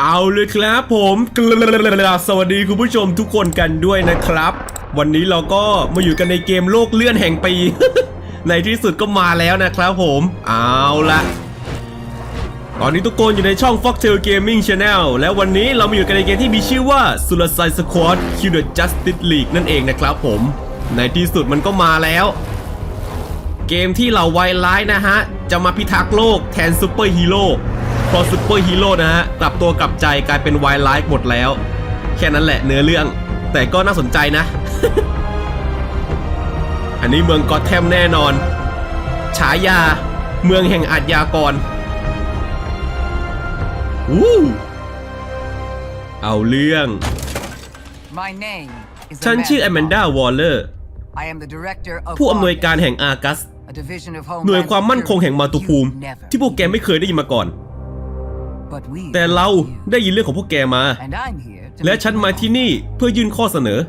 เอาเลยครับผมสวัสดีคุณผู้ชมทุกคนกันด้วยนะครับ วันนี้เราก็มาอยู่กันในเกมโลกเลื่อนแห่งปี ในที่สุดก็มาแล้วนะครับผม เอาละตอนนี้ทุกคนอยู่ในช่อง Foxtail Gaming Channel และวันนี้เรามาอยู่กันในเกมที่มีชื่อว่า Suicide Squad Kill the Justice League นั่นเองนะครับผม ในที่สุดมันก็มาแล้ว เกมที่เหล่าไวร้ายนะฮะ จะมาพิทักษ์โลกแทนซูเปอร์ฮีโร่ พอซูเปอร์ฮีโร่นะฮะกลับตัวกลับใจกลายเป็นไวร้ายหมดแล้ว แค่นั้นแหละเนื้อเรื่อง แต่ก็น่าสนใจนะ อันนี้เมืองกอตแทมแน่นอน ฉายา เมืองแห่งอาชญากรอู้เอาเรื่อง My name is ฉันชื่อแอม Amanda. แมนดาวอลเลอร์ I am the director of ผู้อำนวยการ Argus, แห่งอากัส a division of หน่วย Homeland ความมั่นคงแห่งมาตุภูมิ Security you've never ที่พวกแกไม่เคยได้ยินมาก่อน But we แต่เรา heard you. ได้ยินเรื่องของพวกแกมา And I'm here to และ make ฉัน you มา know. ที่นี่เพื่อยื่นข้อเสนอ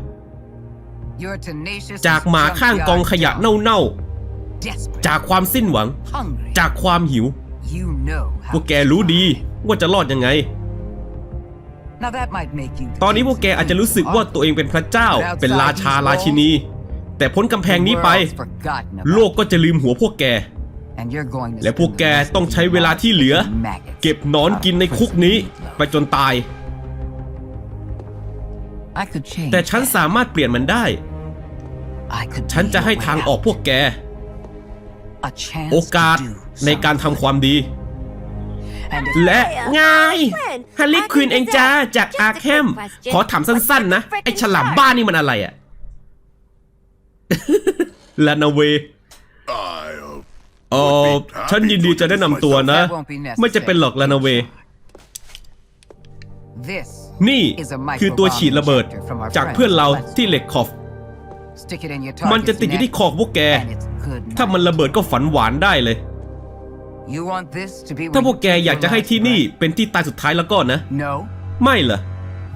You're tenacious จาก as หมาข้างกองขยะ junkyard เน่า dog. Desperate. ๆจากความสิ้นหวัง Hungry. จากความหิว You know พ how วกแกรู้ดีว่าจะรอดยังไง Now that might make you ตอนนี้พวกแกอาจจะรู้สึกว่าตัวเองเป็นพระเจ้า เป็นราชาราชินี แต่พ้นกำแพงนี้ไป โลกก็จะลืมหัวพวกแก And you're going to และพวกแกต้องใช้เวลาที่เหลือ เก็บหนอนกินในคุกนี้ ไปจนตาย I could change แต่ฉัน that. สามารถเปลี่ยนมันได้ I could ฉัน be จะ your ให้ way ทางออก out. พวกแก A chance โอกาส to do ในการทำ something. ความดี And if และไงฮันลี่ควินเองจ้าจากอาร์แคม ขอถามสั้นๆนะ ไอฉลามบ้านนี่มันอะไรอะลานาเว เออฉันยินดีจะแนะนำตัวนะ ไม่จะเป็นหรอกลานาเว this นี่ is a คือตัวฉีดระเบิด microbomb injector from our จากเพื่อนเรา friends. ที่เหล็กขอบ Stick it in your มันจะ target's ติดอยู่ที่ neck, คอของพวกแก and it's good ถ้ามัน night. ระเบิดก็ฝันหวานได้เลย You want this to be ถ้า where พวก you แก take อยาก your จะให้ last ที่นี่ breath? เป็นที่ตายสุดท้ายแล้วก็นะ No? ไม่เหรอ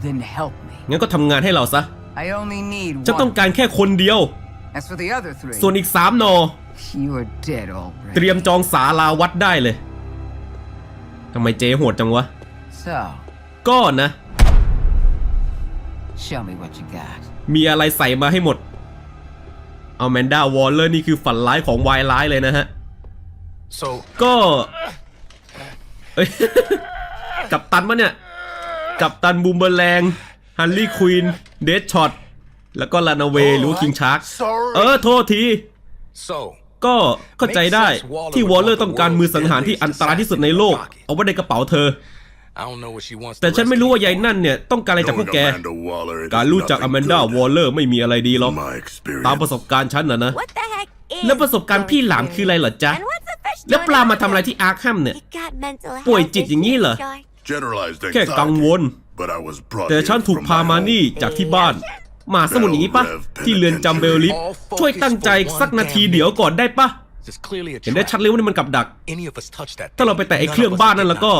Then help me. งั้นก็ทำงานให้เราซะ I only need ฉันต้อง one. การแค่คนเดียว As for the other three, ส่วนอีกสามนอ you are dead already. เตรียมจองสาราวัดได้เลย ทำไมเจ๊โหดจังวะ So, ก็นะ show me what you got. มีอะไรใส่มาให้หมด เอาแมนดาวอลเลอร์นี่คือฝันร้ายของวายร้ายเลยนะฮะ So, ก็เอ้ย กับตันมะเนี่ย กับตันบูมเบอร์แรงฮันลี่ควีนเดดช็อตแล้วก็ลานาเวหรือว่าคิงชาร์ก sorry. เออ โทษที so ก็เข้าใจได้ที่วอลเลอร์ต้องการมือสังหารที่อันตรายที่สุดในโลก เอาไว้ในกระเป๋าเธอ I don't know what she wants. แต่ the ฉัน rest ไม่ of รู้ you ว่ายาย for. นั่นเนี่ยต้องการอะไรจากพวกแก Amanda Waller, it การ is รู้จักอ nothing แมนดา good. วอลเลอร์ไม่มีอะไรดีหรอก My experience. ตามประสบการณ์ฉันนะนะ What the heck is แล้วประสบการณ์พี่หลามคืออะไรเหรอจ๊ะ And what's the fish แล้ว doing ปลามา out ทำอะไร there? ที่อาร์แคมเนี่ย You got mental health ป่วยจิตอย่างนี้เหรอ issues, Joy? Generalized แค่กังวล anxiety, but I was brought แต่ here ฉันถูก from พา my มา home. นี่จากที่บ้าน มหาสมุทรอย่างนี้ปะที่เรือนจำเบลลิฟช่วยตั้งใจสักนาทีเดี๋ยวก่อนได้ปะ It's clearly a เห็นได้ trap. ชัดเลยว่านี่มันกับดัก Any of us touch that ถ้าเราไปแตะไอ้เครื่องบ้านนั่นแล้วก็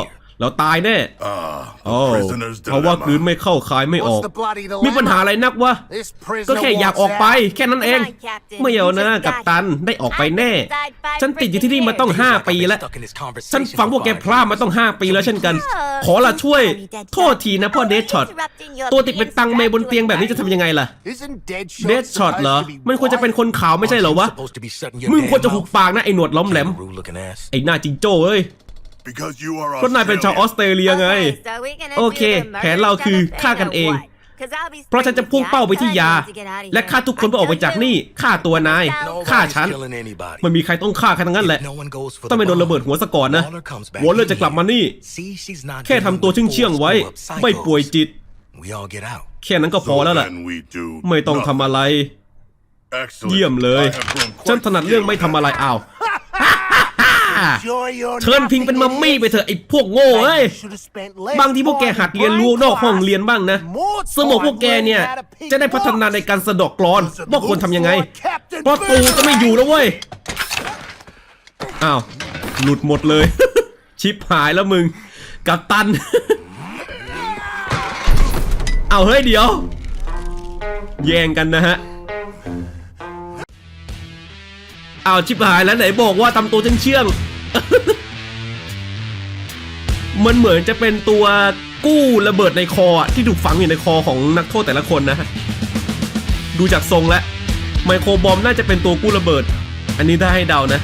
เราตายแน่ Ah, โอ้ the prisoner's เพราะว่ากลืน dilemma. ไม่เข้าคายไม่ออก What's the bloody มีปัญหา dilemma? อะไรนักวะ This prisoner ก็แค่อยากออกไป แค่นั้นเอง Come on, Captain. ไม่เอานะ You just กับ got ตัน here. ได้ออกไปแน่ I've been inside five ฉันติดอยู่ที่นี่มาต้อง freaking 5ปีแล้ว Stuck in this conversation ฉันฟังพวกแก for พร่า five มาต้อง5ปีแล้วเช่นกัน years. ขอละช่วย Dead โทษทีนะพ่อ Oh, เดชช็อต interrupting your ตัวติดเป็นตังเมบนเตียงแบบนี้จะทำยังไงล่ะ Isn't Deadshot เดชช็อตเหรอ supposed to be มันควรจะเป็น white? คนขาวไม่ใช่เหรอวะ Supposed to be shutting your มึงควรจะ damn หุบ mouth. ปากนะไอ้หนวดล้อมแหลม Rude looking ass. ไอ้หน้าจิงโจ้เอ้ย Because you are ก็นายเป็นชาวออสเตรเลียไง Okay, so we're gonna โอเค do the แผนเราคือ murder ฆ่ากันเอง or what? 'Cause I'll be เพราะฉันจะพุ่งเป้าไปที่ยา spraying you to get out of และฆ่า here. ทุกคนเพื่อออกไปจากนี่ฆ่าตัวนายฆ่า Nobody's ฉัน killing anybody. ไม่มีใครต้องฆ่าใครทั้งนั้นแหละ If no one goes for ต้อง the ไม่โดนระเบิด bomb, หัวซะก่อนนะ Waller comes back วอลเลอร์ in จะกลับมานี่ See, she's not แค่ทำ dealing ตัว with เชื่องๆ four ไว้ screw-up ไม่ psychos. ป่วยจิต We all get out. แค่นั้นก็พอ So แล้วล่ะ then we do ไม่ต้องทำ nothing. อะไร Excellent. เยี่ยมเลย I have grown quite ฉันถนัดเรื่องไม่ทำอะไรอ้าว Sure you're เชิญพิงเป็นมัมมี่ไปเถอะไอ้พวกโง่เอ้ย Should have spent less บางทีพวกแกหัดเรียนรู้นอกห้องเรียนบ้างนะ สมองพวกแกเนี่ย จะได้พัฒนาในการสะดอกกรอนว่าควรทำยังไงเพราะตูจะไม่อยู่แล้วเว้ยอ้าวหลุดหมดเลย ชิปหายแล้วมึงกับตัน เอาเฮ้ยเดี๋ยว แย่งกันนะฮะ เอาชิบหายแล้วไหนบอกว่าทำตัวเชื่องๆมันเหมือนจะเป็นตัวกู้ระเบิดในคอที่ถูกฝังอยู่ในคอของนักโทษแต่ละคนนะฮะดูจากทรงแล้วไมโครบอมน่าจะเป็นตัวกู้ระเบิด อันนี้ได้ให้เดานะ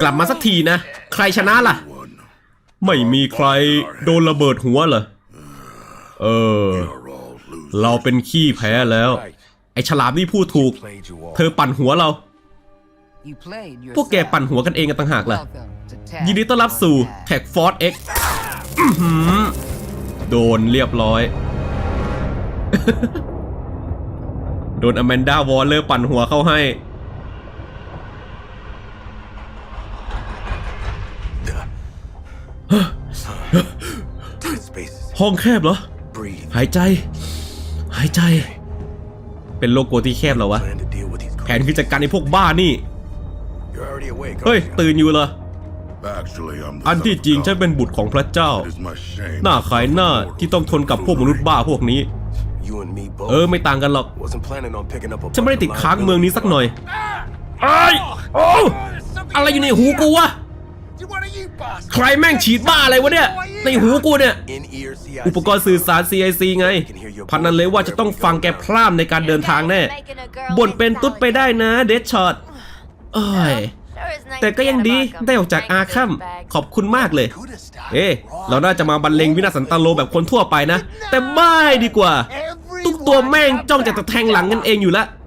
กลับมาสักทีนะ ใครชนะล่ะ ไม่มีใครโดนระเบิดหัวเหรอ เออ เราเป็นขี้แพ้แล้ว ไอฉลามนี่พูดถูก เธอปั่นหัวเรา พวกแกปั่นหัวกันเองกันต่างหากล่ะ ยินดีต้อนรับสู่แท็กฟอร์ X อื้อหือโดนเรียบร้อย โดนอแมนดาวอลเลอร์ปั่นหัวเข้าให้ ห้องแคบเหรอ หายใจ หายใจ เป็นโลโก้ที่แคบเหรอวะ แผนคือจัดการไอ้พวกบ้านี่ เฮ้ย ตื่นอยู่เหรอ อันที่จริงฉันเป็นบุตรของพระเจ้า หน้าขายหน้าที่ต้องทนกับพวกมนุษย์บ้าพวกนี้ เออไม่ต่างกันหรอก ฉันไม่ได้ติดค้างเมืองนี้สักหน่อยไอ้โอ้อะไรอยู่ในหูกูวะ ใครแม่งฉีดบ้าอะไรวะเนี่ย ในหูกูเนี่ย In ear CIC. อุปกรณ์สื่อสาร CIC ไง พันนั้นเลยว่าจะต้องฟังแกพร่ำในการเดินทางแน่บ่นเป็นตุ๊ดไปได้นะเดชช็อตเอ้ยแต่ก็ยังดีได้ออกจากอาคัมขอบคุณมากเลย Could have started เอ๊ะ right. เราน่าจะมาบรรเลงวินาศสันตโลแบบคนทั่วไปนะ แต่ไม่ดีกว่า Everyone ทุกตัวแม่งจ้องจะจะแทงหลังกันเองอยู่ละ It was a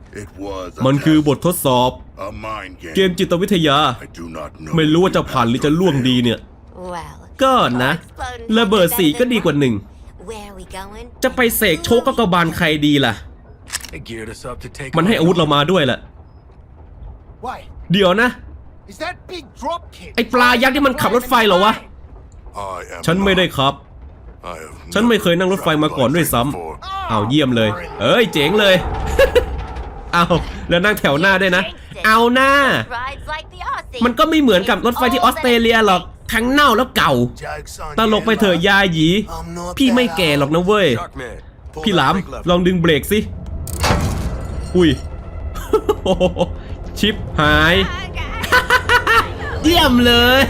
มันคือบท test, ทดสอบ a mind เกม game. จิตวิทยา I do not know ไม่รู้ว่าจะ if you ผ่านหรือ passed จะ or ล่วง failed. ดีเนี่ย Well, ก็นะระเบิดสีก็ดีกว่าหนึ่ง where are we going? จะไปเสกโชคกกบาลใครดีล่ะ They geared us up to take มัน on ให้อาวุธเรามาด้วยแหละ Wait, เดี๋ยวนะ is that big drop kick? ไอปลายักษ์ที่มันขับรถไฟเหรอวะ I am ฉันไม่ได้ not. ครับ I have ฉันไม่เคยนั่งรถไฟมาก่อนด้วยซ้ำ before. เอาเยี่ยมเลย เอ้ยเจ๋งเลย เอาแล้วนั่งแถวหน้าด้วยนะ เอาหน้า Rides like the Aussie. มันก็ไม่เหมือนกับรถไฟที่ออสเตรเลียหรอกทั้งเน่าแล้วเก่า Joke's on ตลกไปเถอะยาหยี พี่ไม่แก่หรอกนะเว้ย Sharkman. pull พี่หลาม that brake lever. ลองดึงเบรกสิ อุ้ยโอ้โหชิปหาย เยี่ยมเลย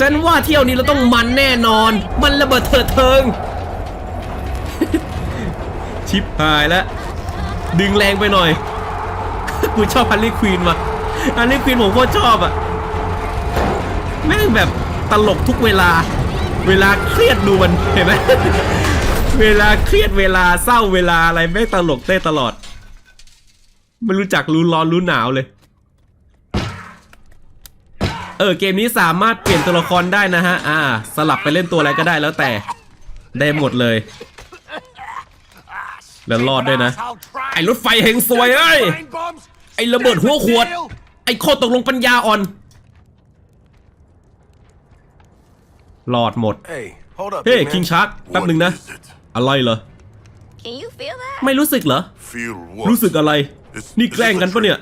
ฉันว่าเที่ยวนี้เราต้องมันแน่นอน มันระเบิดเถิดเทิง ชิปหายแล้ว ดึงแรงไปหน่อย กูชอบฮันลี่ควีนว่ะฮันลี่ควีนผมโคตรชอบอะ แม่งแบบตลกทุกเวลา เวลาเครียดดูมันเห็นไหมเวลาเครียดเวลาเศร้าเวลาอะไรแม่งตลกได้ตลอด ไม่รู้จักรู้ร้อนรู้หนาวเลย เออเกมนี้สามารถเปลี่ยนตัวละครได้นะฮะ อ่า สลับไปเล่นตัวอะไรก็ได้แล้วแต่ได้หมดเลยแล้วรอดด้วยนะ อ้รถไฟเฮงซวยเอ้ยไอ้ระเบิดหัวขวด ไอ้ข้อตกลงปัญญาอ่อนรอดหมด Hey, hold up. เฮ้ big คิง man. ชาร์กแป๊บ What หนึ่งนะ is it? อะไรเหรอ Can you feel that? ไม่รู้สึกเหรอ Feel what? รู้สึกอะไร นี่แกล้งกันปะเนี่ย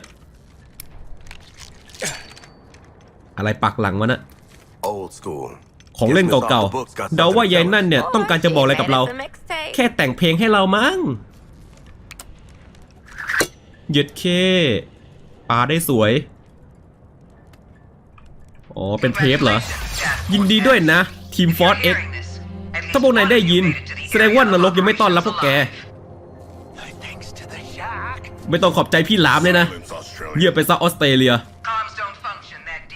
อะไรปักหลังวะน่ะ Old school. ของเล่นเก่าๆ เดาว่ายายนั่นเนี่ย ต้องการจะบอกอะไรกับเรา It's a mixtape. แค่แต่งเพลงให้เรามั้ง เย็ดเคปาได้สวย อ๋อ เป็นเทปเหรอ ยินดีด้วยนะ ทีมฟอร์ X ถ้าพวกนายได้ยิน แสดงว่านรกยังไม่ต้อนรับพวกแก Thanks to the shark. ไม่ต้องขอบใจพี่หลามเลยนะ Silence, Australia. เยี่ยมไปซะออสเตรเลีย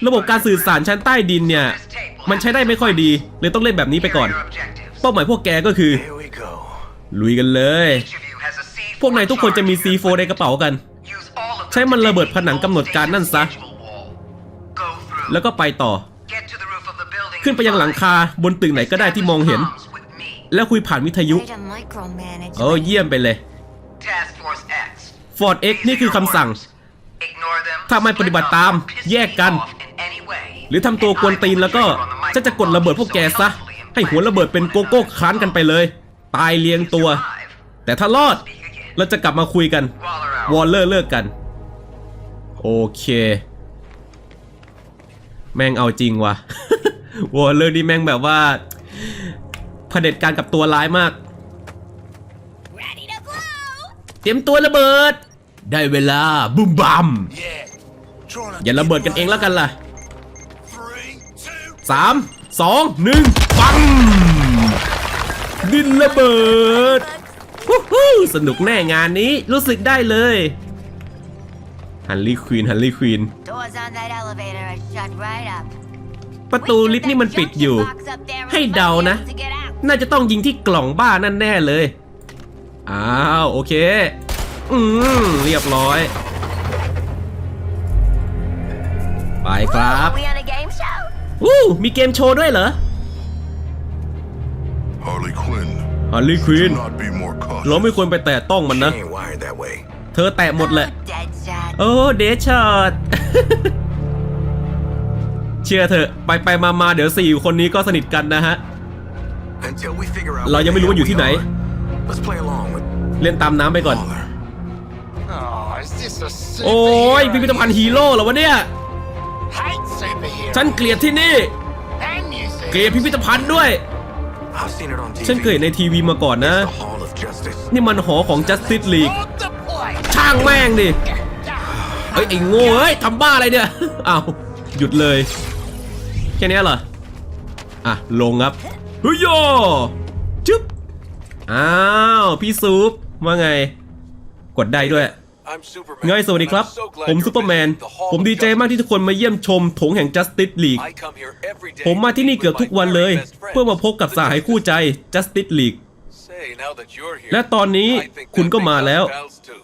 ระบบการสื่อสารชั้นใต้ดินเนี่ย มันใช้ได้ไม่ค่อยดี เลยต้องเล่นแบบนี้ไปก่อน เป้าหมายพวกแกก็คือ Here we go. ลุยกันเลย พวกนายทุกคนจะมี charge. C4 ในกระเป๋ากัน ใช้มันระเบิดผนังกำหนดการนั่นซะ แล้วก็ไปต่อ ขึ้นไปยังหลังคาบนตึกไหนก็ได้ที่มองเห็น แล้วคุยผ่านวิทยุ Way to micromanage. เออเยี่ยมไปเลย Ford X นี่คือคำสั่ง ถ้าไม่ปฏิบัติตาม แยกกัน หรือทำตัวกวนตีนแล้วก็ฉันจะกดระเบิดพวกแกซะ ให้หัวระเบิดเป็นโกโก้ค้านกันไปเลย ตายเรียงตัว แต่ถ้ารอด เราจะกลับมาคุยกัน Waller out. วอลเลอร์เลิกกัน โอเค แม่งเอาจริงว่ะวอลเลอร์นี่แม่งแบบว่าเผด็จการกับตัวร้ายมาก Ready to blow. เตรียมตัวระเบิด ได้เวลาบุมบัม Yeah. Trying to อย่าระเบิดกันเองแล้วกันล่ะ Three, two, สามสองหนึ่งปังดินระเบิดวู้ฮู้ สนุกแน่งานนี้รู้สึกได้เลยฮันลี่ควีนฮันลี่ควีนประตูลิฟต์นี่มันปิดอยู่ ให้เดานะ น่าจะต้องยิงที่กล่องบ้านั่นแน่เลย อ้าว โอเค อืม เรียบร้อย ไปครับวู้มีเกมโชว์ด้วยเหรอ Harley Quinn. ฮันลี่ควีน Do not be more cautious. เราไม่ควรไปแตะต้องมัน She นะ ain't wired that way. เธอแตะหมดแหละ Dead shot. โอ้เดชช็อตเชื่อเถอะไปไปมามาเดี๋ยวสี่คนนี้ก็สนิทกันนะฮะ Until we figure out เรายังไม่รู้ว่าอยู่ที่ไหน Let's play along with เล่นตามน้ำไปก่อน Waller. Oh, is this a โอ้ยพิพิธภัณฑ์ฮีโร่เหรอวะเนี่ย Hate superheroes. ฉันเกลียดที่นี่ And you see. เกลียดพิพิธภัณฑ์ด้วย ฉันเคยเห็นในทีวีมาก่อนนะ The Hall of Justice. นี่มันหอของ Justice League Hold the place. ช่างแม่งดิ เฮ้ยไอ้โง่เฮ้ยทำบ้าอะไรเนี่ยอ้าวหยุดเลย แค่เนี้ยเหรอ อะ ลงครับเฮ้ยโยจึ๊บ อ้าว พี่ซุปว่าไง กดได้ด้วย I'm Superman. ไงสวัสดีครับ I'm so glad ผม you're ซูเปอร์แมน visiting the Hall ผม of ดีใจมาก Justice. ที่ทุกคนมาเยี่ยมชมโถงแห่ง Justice League I come here every day ผมมาที่นี่ to เกือบ meet ทุก with วัน my เลย very best friends, เพื่อมาพบกับ the สหายคู่ใจ Justice Justice League League. Say, now that you're here, และตอนนี้ I think คุณ that ก็มา makes us แล้ว pals too.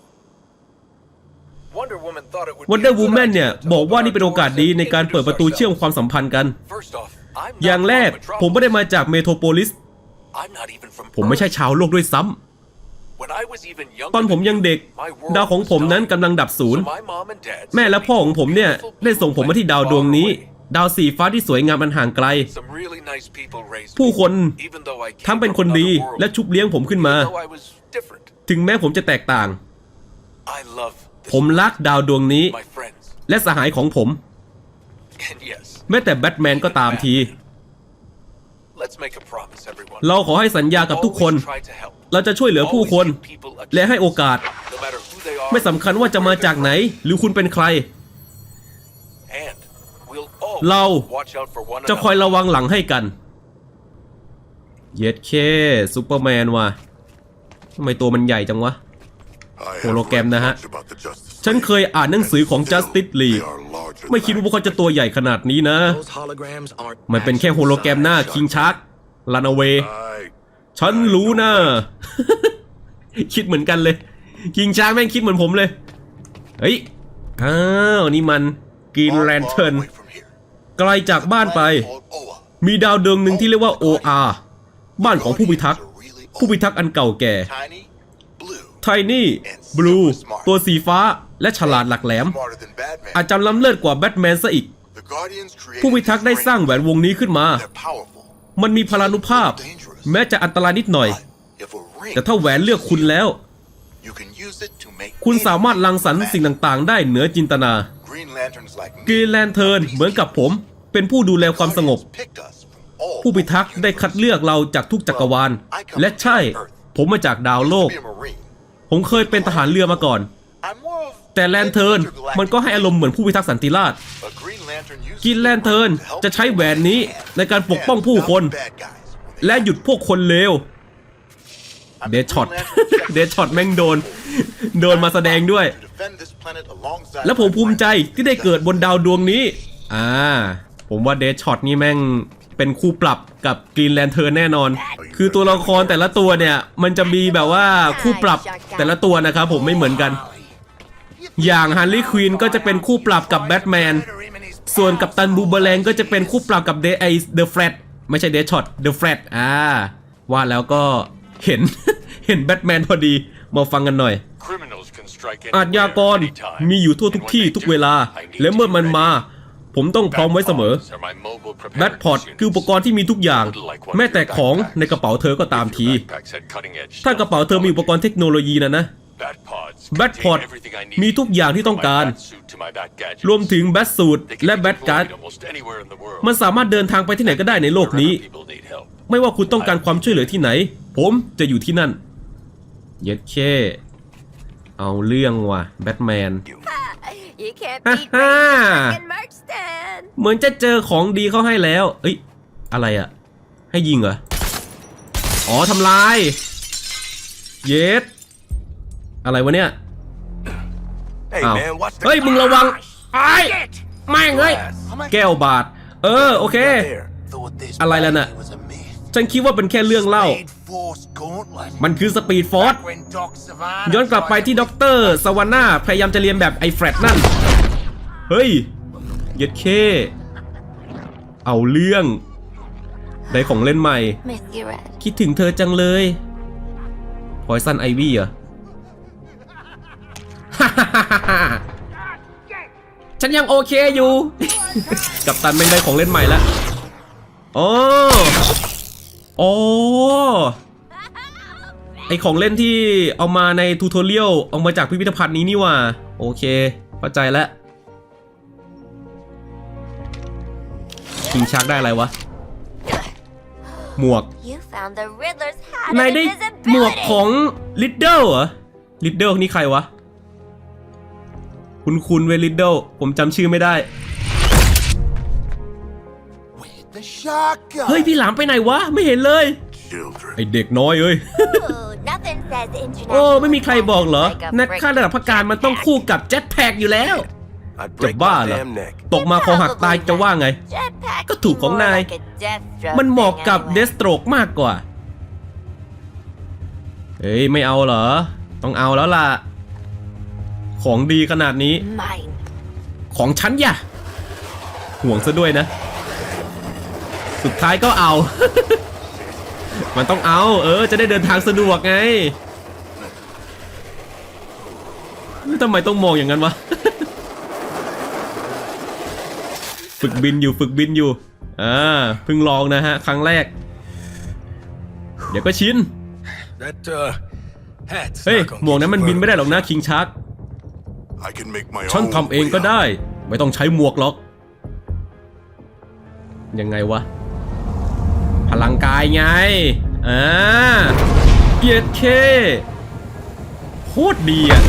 Wonder Woman thought it would be a Wonder good Woman idea เนี่ย to บอก open ว่า our นี่เป็นโอกาส doors ดี and ในการเปิดประตู introduce เชื่อมความสัมพันธ์กัน ourselves. First off, I'm อย่าง not แรก from ผมไม่ได้มา Metropolis. จากเมโทรโพลิส I'm not even from ผมไม่ใช่ Earth. ชาวโลกด้วยซ้ำ ตอนผมยังเด็ก my world ดาวของผมนั้น was กำลังดับศูนย์ So my mom and dad แม่และพ่อของผมเนี่ย sent me to a ได้ส่งผมมาที่ดาวดวงนี้ far away. ดาวสีฟ้าที่สวยงามอันห่างไกล Some really nice people raised ผู้ me, คน even though I came ทั้งเป็น from คนดี another world. และชุบเลี้ยงผมขึ้นมา Even though I was different. ถึงแม้ผมจะแตกต่าง I love this ผมรักดาวดวงนี้ my friends. และสหายของผม And yes, แม้แต่แบทแมนก็ตามที เราขอให้สัญญากับทุกคน Always try to help. เราจะช่วยเหลือผู้คน Always give people a และให้ chance, โอกาส no matter who they are, ไม่สำคัญว่าจะมาจากไหน หรือคุณเป็นใคร and we'll always เรา watch out for one จะคอย another. ระวังหลังให้กัน เย็ดเคซูเปอร์แมนว่ะทำไมตัวมันใหญ่จังวะ I have Hologram read นะฮะ much about the Justice ฉัน League, เคยอ่านหนังสือของ and still Justice League they are larger ไม่คิดว่าพวกเขาจะตัวใหญ่ขนาดนี้นะ Those holograms aren't มันเป็นแค่โฮโลแกรมหน้าคิงชาร์กลานเว I ฉันรู้นะ คิดเหมือนกันเลย คิงชาร์กแม่งคิดเหมือนผมเลย เฮ้ย อ้าว นี่มันกิน far, แลน far เทิร์น away from here. ไกลจากบ้านไป Planet called Oa. มีดาวดวงหนึ่งที่เรียกว่า OR บ้านของผู้พิทักษ์ Guardians are really old, ผู้พิทักษ์อันเก่าแก่ tiny, blue, ไทนี่บลูตัวสีฟ้า และฉลาดหลักแหลม smarter than Batman. อาจจำล้ำเลิศกว่าแบทแมนซะอีก The Guardians created ผู้พิทักษ์ได้ this สร้าง ring. แหวนวงนี้ขึ้นมา They're powerful. มันมีพลานุภาพ แม้จะอันตรายนิดหน่อย But if a ring แต่ถ้าแหวนเลือกคุณแล้ว you can use it to make คุณสามารถรังสรรค์สิ่งต่างๆ ได้เหนือจินตนา Green Lanterns like me กรีนแลนเทิร์นเหมือนกับผม เป็นผู้ดูแลความสงบ Guardians picked us from all ผู้พิทักษ์ได้คัดเลือกเราจากทุกจักรวาล และใช่ ผมมาจากดาวโลก be a Marine. ผมเคยเป็นทหารเรือมาก่อน I'm more of แต่แลนเทิร์นมันก็ให้อารมณ์เหมือนผู้พิทักษ์สันติราษฎร์กินแลนเทิร์นจะใช้แหวนนี้ในการปกป้องผู้คน และหยุดพวกคนเลวเดชช็อตเดชช็อตแม่งโดน โดนมาแสดงด้วย และผมภูมิใจที่ได้เกิดบนดาวดวงนี้ อ่า ผมว่าเดชช็อตนี่แม่งเป็นคู่ปรับกับกรีนแลนเทิร์นแน่นอน คือตัวละครแต่ละตัวเนี่ย มันจะมีแบบว่าคู่ปรับแต่ละตัวนะครับผมไม่เหมือนกัน อย่างฮันลี่ควีนก็จะเป็นคู่ปรับกับแบทแมน ส่วนกับตันบูเบอแรงก็จะเป็นคู่ปรับกับเดไอเดอะแฟลตไม่ใช่เดช็อตเดอะแฟลตอ่าว่าแล้วก็เห็นเห็นแบทแมนพอดี มาฟังกันหน่อย Criminals can strike อาชญากรมีอยู่ทั่วทุกที่ทุกเวลา และเมื่อมันมา ผมต้องพร้อมไว้เสมอแบทพอร์ตคืออุปกรณ์ที่มีทุกอย่าง แม้แต่ของในกระเป๋าเธอก็ตามที ถ้ากระเป๋าเธอมีอุปกรณ์เทคโนโลยีนะนะ แบทพอร์ตมีทุกอย่างที่ต้องการ รวมถึงแบทสูตและแบทการ์ดมันสามารถเดินทางไปที่ไหนก็ได้ในโลกนี้ ไม่ว่าคุณต้องการความช่วยเหลือที่ไหน ผมจะอยู่ที่นั่น เย็ดเคเอาเรื่องว่ะแบทแมน You can't Ha beat ha. and Markston. เหมือนจะเจอของดีเข้าให้แล้ว เอ้ย อะไรอะ ให้ยิงเหรอ อ๋อทำลาย เย็ด อะไรวะเนี่ย Hey, อ้าว man, watch the เฮ้ยมึงระวังไอ้แม่งเฮ้ยแก้วบาด เออโอเค there. Thought this Alay lan na. baby was a myth. ฉันคิดว่าเป็นแค่เรื่องเล่า Speed Force Gauntlet. มันคือสปีดฟอร์ส Back when Doc Savannah ย้อนกลับไปที่ด็อกเตอร์สวาน่าพยายามจะเรียนแบบไอ้แฟรดนั่น เฮ้ยเย็ดเค เอาเรื่อง ได้ของเล่นใหม่ Miss you, Red. คิดถึงเธอจังเลยพอยซันไอวี่เหรอ ฉันยังโอเคอยู่ กับตันไม่งได้ของเล่นใหม่แล้วอ๋ออ๋อไอของเล่นที่เอามาในทูทอเรียลเอามาจากพิพิธภัณฑ์นี้นี่หว่า โอเค เข้าใจแล้วคิงชักได้อะไรวะ หมวก You found the Riddler's hat นาย of ได้หมวก invisibility. ของลิดเดิลเหรอลิดเดิลนี่ใครวะ คุณคุณเวลิดเดิลผมจำชื่อไม่ได้ Where'd the shark go? เฮ้ย พี่หลามไปไหนวะ ไม่เห็นเลย Children. ไอเด็กน้อยเอ้ย Ooh, nothing says international โอ้ ไม่มีใครบอกเหรอ like a นักฆ่าระดับพักการมันต้องคู่กับเจ็ตแพ็กอยู่แล้ว I'd จะ break บ้า my เหรอ damn neck. ตกมาคอหักตายจะว่าไง Jetpack ก็ถูกของนาย more like a Deathstroke มันเหมาะ thing กับ anyway. เดสโตรกมากกว่า เฮ้ย ไม่เอาเหรอ ต้องเอาแล้วล่ะ ของดีขนาดนี้ Mine. ของฉันอย่ะห่วงซะด้วยนะ สุดท้ายก็เอา มันต้องเอา เออ จะได้เดินทางสะดวกไงทำไมต้องมองอย่างนั้นวะ ฝึกบินอยู่ฝึกบินอยู่ อ่าเพิ่งลองนะฮะ ครั้งแรก เดี๋ยวก็ชิน That, uh, hat's เฮ้ย not gonna หมวก get นั้นมัน you บินไม่ได้หรอกนะ vertical. คิงชัก I can make my ฉัน own ทำเอง way ก็ up. ได้ ไม่ต้องใช้หมวกหรอก ยังไงวะ พลังกายไง อ่าเย็ดเคโคตรดีอะ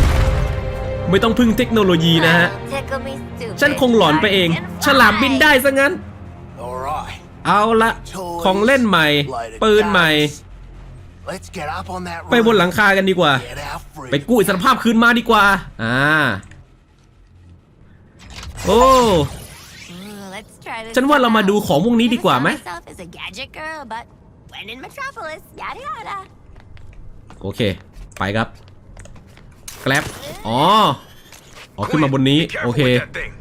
ไม่ต้องพึ่งเทคโนโลยีนะฮะ Tickle me stupid. ฉันคงหลอนไปเอง I can ฉลามบินได้ซะงั้น Alright. เอาละ ของเล่นใหม่ ปืนใหม่ ไปบนหลั roof. งคากันดีกว่า Get our free. ไปกู้อิสรภาพคืนมาดีกว่า อ่า โอ้ Ooh, let's try this ฉันว่าเรามาดูของพวกนี้ out. ดีกว่าไหม I myself as a gadget girl, but when in Metropolis, yada yada. โอเค ไปครับ แกล็บอ๋อ อ๋อ ขึ้นมาบนนี้ Be careful โอเค with that thing.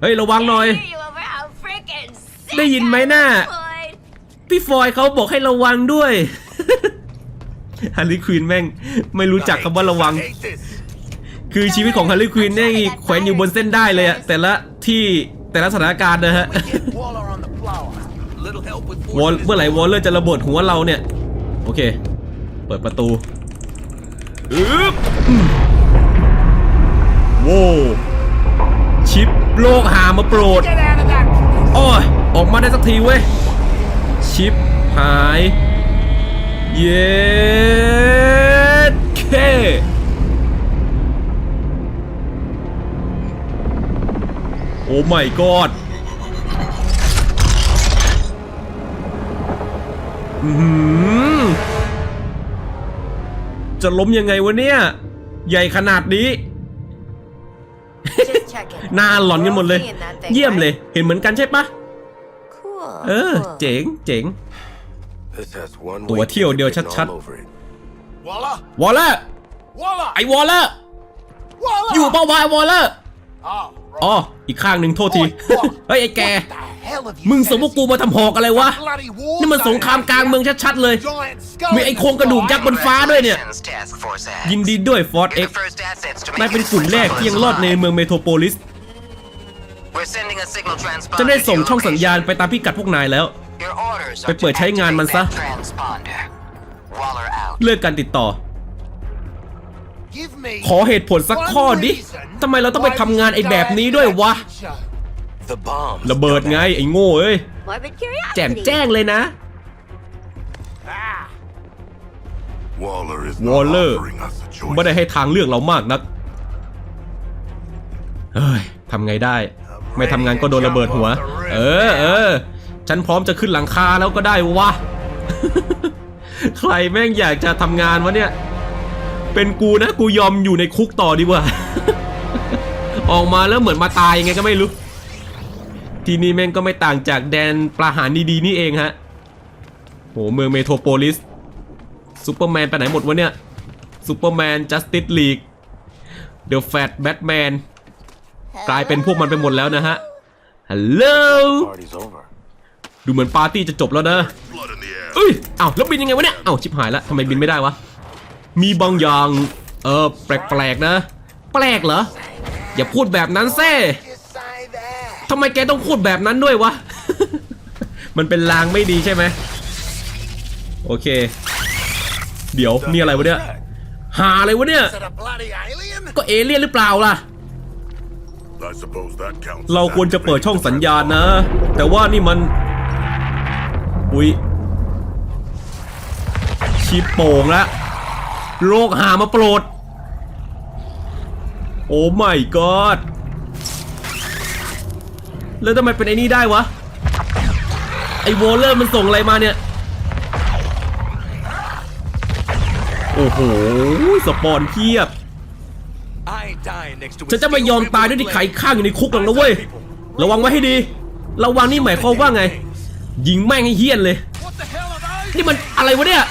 เฮ้ย ระวังหน่อย Hear you over how freaking sick ได้ยินไหมน่ะ I was, Floyd. พี่ฟอยเขาบอกให้ระวังด้วย ฮันรี่ควีนแม่งไม่รู้จักคำว่าระวัง คือชีวิตของฮันรี่ควีนนี่แขวนอยู่บนเส้นได้เลยอะแต่ละที่แต่ละสถานการณ์นะฮะวอลเมื่อไหร่วอลเลอร์จะระเบิดหัวเราเนี่ย โอเค เปิดประตูอึ๊บโว้ชิปโลกหามาโปรดโอ้ยออกมาได้สักทีเว้ย ชิปหาย เย็ดเคโอ้ไม่กอดอือหือจะล้มยังไงวะเนี่ย ใหญ่ขนาดนี้ Just checking. หน้าหลอนกันหมดเลย We're all seeing that thing, เยี่ยมเลย right? เห็นเหมือนกันใช่ปะ Cool. เออ เจ๋งเจ๋ง This has one ตั๋วเที่ยวเดียวชัด all over it. Walla! วอลเลอร์ Walla! ไอวอลเลอร์ Walla! อยู่เปล่าวายวอลเลอร์ Oh, อ๋ออีกข้างหนึ่งโทษทีเฮ้ยไอแก what the hell have you มึง said ส่งพวกกูมาทำหอกอะไรวะ Bloody war นี่มันสงครามกลางเมืองชัดๆเลย Giant skull มีไอโครงกระดูกยักษ์บนฟ้าด้วยเนี่ย Congratulations, Task Force X. ยินดีด้วยฟอร์ด You're เอ็ the ก first assets to นาย make เป็น it กลุ่มแรกที่ยังรอดในเมืองเมโทรโพลิส We're sending a signal transponder จะได้ส่ง to your ช่องสัญญาณ location. ไปตามพิกัดพวกนายแล้ว Your orders are ไปเปิด to ใช้งานมันซะ activate that transponder. Waller out. เลิกการติดต่อ Give me ขอเหตุผลสักข้อดิทำไมเราต้องไปทำงานไอ้แบบนี้ด้วยวะ The bomb. ระเบิดไงไอ้โง่เอ้ย Morbid curiosity. แจ่มแจ้งเลยนะ Waller is Waller. not offering us a choice. ไม่ได้ให้ทางเลือกเรามากนักเฮ้ยทำไงได้ ไม่ทำงานก็โดนระเบิดหัว เออเออ ฉันพร้อมจะขึ้นหลังคาแล้วก็ได้วะ ใครแม่งอยากจะทำงานวะเนี่ย เป็นกูนะกูยอมอยู่ในคุกต่อดีกว่า ออกมาแล้วเหมือนมาตายยังไงก็ไม่รู้ ที่นี่แม่งก็ไม่ต่างจากแดนประหารดีๆนี่เองฮะ โหเมืองเมโทรโพลิสซูเปอร์แมนไปไหนหมดวะเนี่ยซูเปอร์แมนจัสติสลีกเดอะแฟตแบทแมนกลายเป็นพวกมันไปหมดแล้วนะฮะ ฮัลโหล ดูเหมือนปาร์ตี้จะจบแล้วนะ Blood in the air. เอ้ยอ้าวแล้วบินยังไงวะเนี่ยเอ้าชิบหายแล้วทำไมบินไม่ได้วะ มีบางอย่าง เออแปลกๆนะ แปลกเหรอ อย่าพูดแบบนั้นแซ่ Just say that. ทำไมแกต้องพูดแบบนั้นด้วยวะ มันเป็นลางไม่ดีใช่ไหม โอเค เดี๋ยวนี่อะไรวะเนี่ย หาอะไรวะเนี่ย Is it a bloody alien? ก็เอเลี่ยนหรือเปล่าล่ะ I suppose that counts. เรา as ควรจะเปิด activating ช่อง the สัญญาณนะ แต่ว่านี่มัน อุ๊ยชิปโป่งละโลกหามาโปรด โอ้ไม่กอดแล้วทำไมเป็นไอ้นี่ได้วะ ไอ้โวลเลอร์มันส่งอะไรมาเนี่ย โอ้โห สปอนเพียบ ฉันจะไม่ยอมตายด้วยที่ไข่ข้างอยู่ในคุกหรอกนะเว้ย ระวังไว้ให้ดี ระวังนี่หมายความว่าไง ยิงแม่งให้เฮี้ยนเลย What the hell are they? นี่มันอะไรวะเนี่ย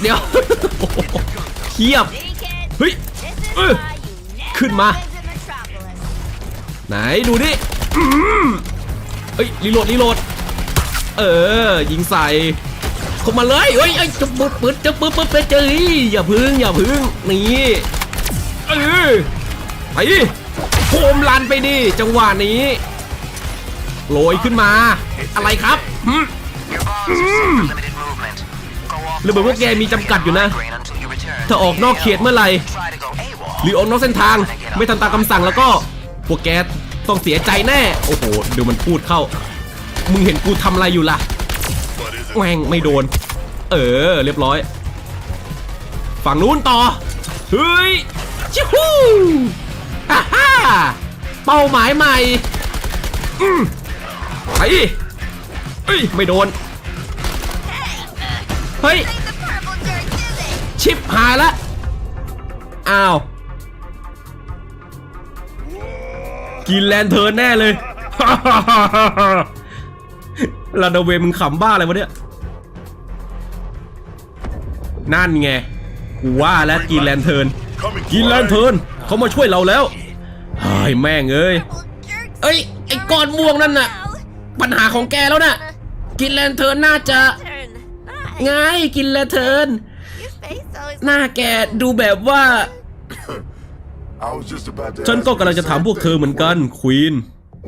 เดี๋ยวโอ้โหเทียบ See, kids? เฮ้ย This is Uh, why you never ขึ้นมา live in Metropolis. ไหนดูดิอืมเอ้ยรีโหลดรีโหลด เออ ยิงใส่เข้ามาเลยเฮ้ยเอ้ยจะปืดปืดจะปืดปืดไปเจออย่าพึ่งอย่าพึ่งนี่เออไปโคมลันไปดิจังหวะนี้ โรยขึ้นมา อะไรครับหึ Your bombs are set for limited movement. Go off หรือเหมือนพวกแกมีจำกัดอยู่นะ migraine until you return ถ้าออกนอกเขตเมื่อไหร่ Try to go AWOL. หรือออกนอกเส้นทาง ไม่ทำตามคำสั่งแล้วก็ พวกแกต้องเสียใจแน่ โอ้โหดูมันพูดเข้า มึงเห็นกูทำอะไรอยู่ล่ะ But is it แม่งไม่โดน เออ เรียบร้อย ฝั่งนู้นต่อ เฮ้ยชิฮู้ฮ่าฮ่าเป้าหมายใหม่อืม ไปเอ้ยไม่โดน เฮ้ย ชิปหายละ อ้าว กินแลนเทิร์นแน่เลยลาดาเวมึงขำบ้าอะไรวะเนี่ย นั่นไง กูว่าแล้วกินแลนเทิร์น กินแลนเทิร์นเขามาช่วยเราแล้วเฮ้ยแม่งเอ้ย เอ้ย ไอ้ก้อนม่วงนั่นน่ะ ปัญหาของแกแล้วน่ะกินแลนเทิร์นน่าจะ turn. ไง Hi. กินแลนเทิร์น Your face always หน้าแกดูแบบว่า I was just about to ฉัน ask ก็ you กำลัง the จะถาม same พวกเธอ thing. เหมือนกันควีน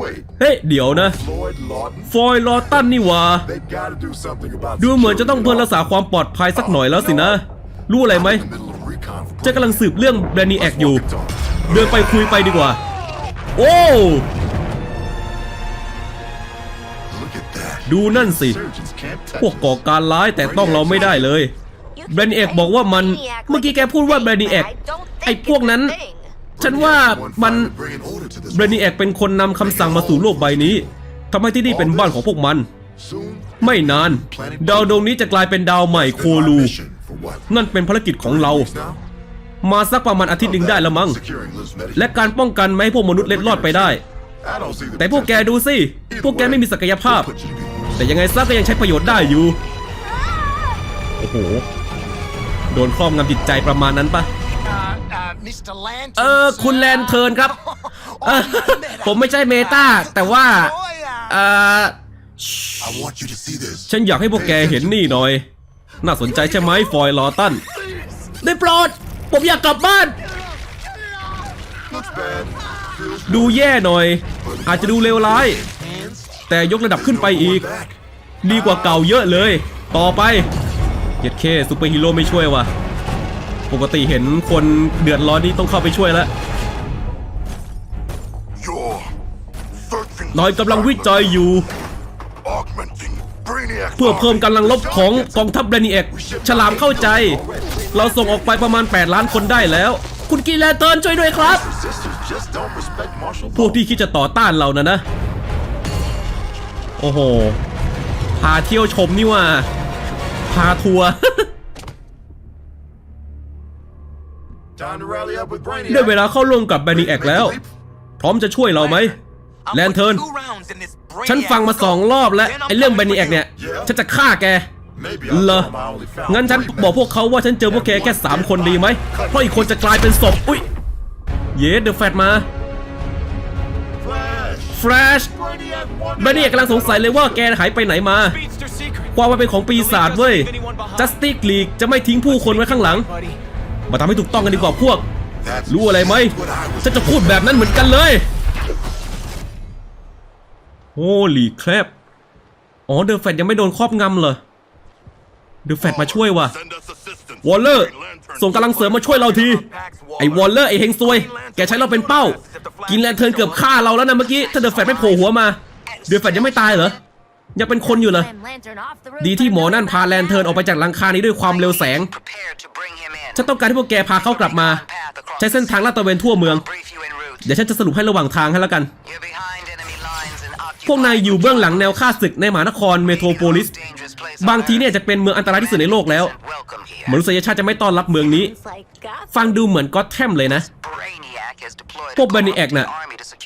Wait, เฮ้ยเดี๋ยวนะ Floyd Lawton? ฟอยลอตันนี่หว่า They gotta do something about ดูเหมือนจะต้อง security เพิ่มรักษาความปลอดภัยสักหน่อยแล้วสินะ รู้อะไรไหม I'm in the middle of recon for จะกำลังสืบเรื่องแบรนีแอกอยู่ Walk and talk. เดินไปคุยไปดีกว่า โอ้ ดูนั่นสิ พวกก่อการร้ายแต่ต้องเราไม่ได้เลยแบรนีแอกบอกว่ามันเมื่อกี้แกพูดว่าแบรนีแอกไอ้พวกนั้น ฉันว่ามันแบรนีแอกเป็นคนนำคำสั่งมาสู่โลกใบนี้ทำให้ที่นี่เป็นบ้านของพวกมัน ไม่นาน ดาวดวงนี้จะกลายเป็นดาวใหม่โคลู นั่นเป็นภารกิจของเรา มาสักประมาณอาทิตย์หนึ่งได้แล้วมั้งและการป้องกันไม่ให้พวกมนุษย์เล็ดลอดไปได้ แต่พวกแกดูสิ พวกแกไม่มีศักยภาพ We'll put you to good use. แต่แต่ยังไงซะก็ยังใช้ประโยชน์ได้อยู่ โอ้โห โดนครอบงำจิตใจประมาณนั้นปะ Uh, uh, Mr. Lantern. เออ คุณแลนเทิร์นครับเออผมไม่ใช่เมตาแต่ว่าเออ I want you to see this. ฉันอยากให้พวกแกเห็นนี่หน่อย น่าสนใจใช่ไหมฟอยลอตัน ได้โปรด ผมอยากกลับบ้าน Looks bad. Feels ดูแย่หน่อย อาจจะดูเลวร้าย hands. แต่ยกระดับขึ้นไปอีก ดีกว่าเก่าเยอะเลย ต่อไปเย็ดเคซูเปอร์ฮีโร่ไม่ช่วยว่ะ ปกติเห็นคนเดือดร้อนนี่ต้องเข้าไปช่วยแล้วน่อยกำลังวิจัยอยู่ เพื่อเพิ่มกำลังลบของกองทัพแบรนีเอกฉลามเข้าใจ เราส่งออกไปประมาณ 8 ล้านคนได้แล้ว คุณกีแลเติร์นช่วยด้วยครับ พวกที่คิดจะต่อต้านเรานะนะ โอ้โห พาเที่ยวชมนี่ว่า พาทัวร์ Time to rally up with Brainiac. ได้เวลาเข้าร่วมกับแบรนีเอกแล้ว พร้อมจะช่วยเราไหม แลนเทิร์น ฉันฟังมาสองรอบแล้ว ไอ้เรื่องแบรนีเอกเนี่ย ฉันจะฆ่าแก Maybe เหร I'll อ tell him I only found งั้นฉัน three บอก men. พวกเขาว่าฉันเจอพวกแกแค่3คนดีไหม เพราะอีกคนจะกลายเป็นศพ อุ้ย เยสเดอะแฟตมา Flash. แฟลช Brainiac won. แบรนีเอกกำลังสงสัยเลยว่าแกหายไปไหนมา Speedster secret. ความมาเป็นของปีศาจเว้ย Justice League จะไม่ทิ้งผู้คนไว้ข้างหลัง Buddy. มาทำให้ถูกต้องกันดีกว่าพวก That's รู้อะไรไหม just what I was ฉันจะพูดแบบนั้นเหมือนกันเลยโอ้ลีแครบอ๋อเดอะแฟตยังไม่โดนครอบงำเหรอเดอะแฟตมาช่วยว่ะ Send us assistance. วอลเลอร์ ส่งกำลังเสริมมาช่วยเราที ไอ้วอลเลอร์ไอ้เฮงซวย แกใช้เราเป็นเป้า กินแลนเทิร์นเกือบฆ่าเราแล้วนะเมื่อกี้ ถ้าเดอะแฟตไม่โผล่หัวมา เดอะแฟตยังไม่ตายเหรอ ยังเป็นคนอยู่เหรอดีที่หมอนั่นพาแลนเทิร์นออกไปจากหลังคานี้ด้วยความเร็วแสง ฉันต้องการให้พวกแกพาเขากลับมา ใช้เส้นทางลาดตระเวนทั่วเมือง เดี๋ยวฉันจะสรุปให้ระหว่างทางให้แล้วกัน พวกนายอยู่เบื้องหลังแนวฆ่าศึกในมหานครเมโทรโพลิส บางทีเนี่ยจะเป็นเมืองอันตรายที่สุดในโลกแล้ว มนุษยชาติจะไม่ต้อนรับเมืองนี้ ฟังดูเหมือนก็แทมเลยนะ Brainiac has deployed พวก Brainiac น่ะ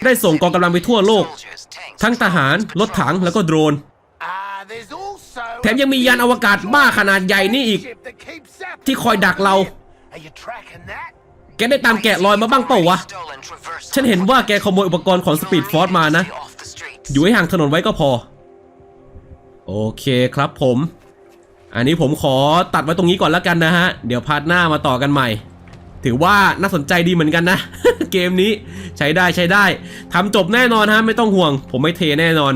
ได้ส่งกองกำลังไปทั่วโลก ทั้งทหาร รถถังแล้วก็โดรน แถมยังมียานอวกาศบ้าขนาดใหญ่นี่อีก ที่คอยดักเราแกได้ตามแกะรอยมาบ้างเปล่าวะ ฉันเห็นว่าแกขโมยอุปกรณ์ของสปีดฟอร์สมานะ อยู่ให้ห่างถนนไว้ก็พอ โอเคครับผม อันนี้ผมขอตัดไว้ตรงนี้ก่อนแล้วกันนะฮะ เดี๋ยวพาร์ทหน้ามาต่อกันใหม่ ถือว่าน่าสนใจดีเหมือนกันนะ เกมนี้ใช้ได้ใช้ได้ทำจบแน่นอนฮะ ไม่ต้องห่วง ผมไม่เทแน่นอน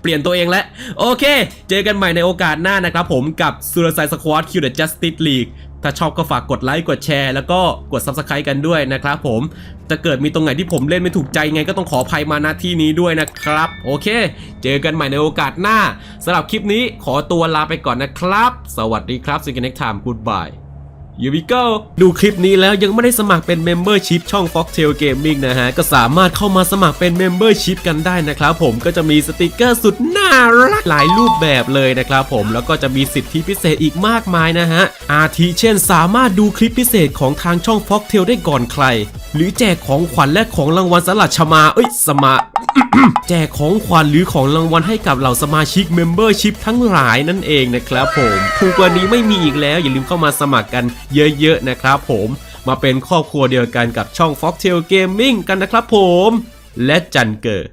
เปลี่ยนตัวเองแล้วโอเค เจอกันใหม่ในโอกาสหน้านะครับผมกับ Suicide Squad Q The Justice League ถ้าชอบก็ฝากกดไลค์กดแชร์แล้วก็กด Subscribe กันด้วยนะครับผมจะเกิดมีตรงไหนที่ผมเล่นไม่ถูกใจไงก็ต้องขออภัยมาณที่นี้ด้วยนะครับ โอเค เจอกันใหม่ในโอกาสหน้าสำหรับคลิปนี้ขอตัวลาไปก่อนนะครับ สวัสดีครับ See you next time goodbye ยูวิโก้ดูคลิปนี้แล้วยังไม่ได้สมัครเป็น Membership ช่อง Foxtail Gaming นะฮะ ก็สามารถเข้ามาสมัครเป็น Membership กันได้นะครับผมก็จะมีสติกเกอร์สุดน่ารักหลายรูปแบบเลยนะครับผมแล้วก็จะมีสิทธิพิเศษอีกมากมายนะฮะ อาทิเช่นสามารถดูคลิปพิเศษของทางช่อง Foxtail ได้ก่อนใคร หรือแจกของขวัญและของรางวัลสลัดชมา เอ้ยสมาแจกของขวัญหรือของรางวัลให้กับเหล่าสมาชิก Membership ทั้งหลายนั่นเองนะครับผมถูกกว่านี้ไม่มีอีกแล้วอย่าลืมเข้ามาสมัครกันเยอะๆนะครับผมมาเป็นครอบครัวเดียวกันกับช่อง Foxtail Gaming กันนะครับผม และจันเกอร์